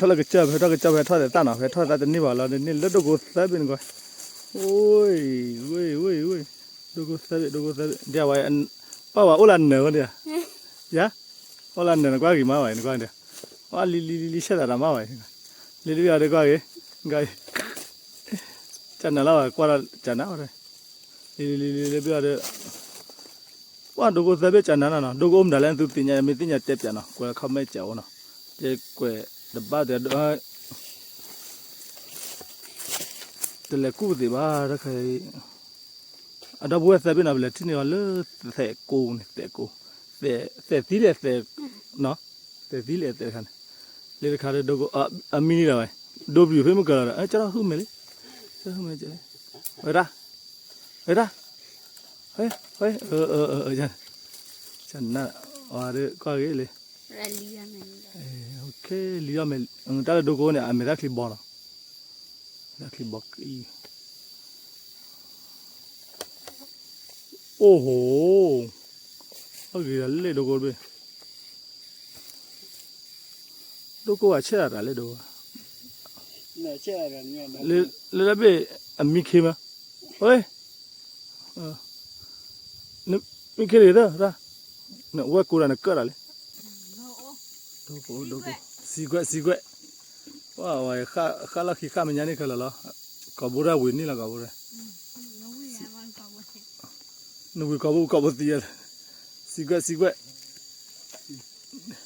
ထွက်လကချက်ပဲထွက်ကချက်ပဲထွက်တယ်တန်တော့ပဲထွက်တာတနေ့ပါလားဒီနေ့လက်တော့ကိုသက်ပင်ကွာโอ้ยเว้ยเว้ยเว้ยดูကိုသက်ดูကိုသက်เดี๋ยวไว้ပါပါโอလာเนวเดี๋ยวยะโอလာเนกว่ากี่มาไว้กว่าเดี๋ยวว่าลีลีลีဆက်တာมาไว้ลีลีရတယ်กว่าကြီးกายจันนาละกว่าจันนาอะไรลีลีลีลีပြရတယ်ว่าดูကိုသက်ပဲจันนาနော်ดูကိုမဒါလဲသူတင်ညာမတင်ညာတက်ပြန်နော်ကွယ်ခမဲ့ကြောနော်တဲ့ကွယ် တပတ်တဲ့တလကူဒီဘာရခိုင်အဒဘွေးဆက်ပြနေဗလဲတင်းရလဲသက်ကိုနဲ့ကိုသက်သက်သီးလက်သက်နော်သက်သီးလက်သက်ခါလေခါတဲ့တော့အမီနီလာပဲဒိုဘီဖေးမကလာအဲကျွန်တော်ဟုတ်မယ်လေကျွန်တော်ဟုတ်မယ်ကျဲဝရဝရဟဲ့ဟဲ့အဲအဲအဲကျန်နာဝါရကွာကြီးလေရလီရမယ် Eh, ok, lì a me, non tale dogone a me da che buono. Da che bocchi. Oh oh. Ok, le dogo be. Dogo a c'era le dogo. နဲ့ချက်ရတယ်မြတ်နဲ့ Le le la be a mi che ma. Oi. Ah. Ne mi che le da, da. Ne wa ko na ka le. ဒုက္ခဒုက္ခ စီကွက်စီကွက်ဝါဝါခါခါလာခိခါမညာနေခလာလာကဘူရာဝင်းနီလာကဘူရာနူကဘူကဘူတီးရစီကွက်စီကွက်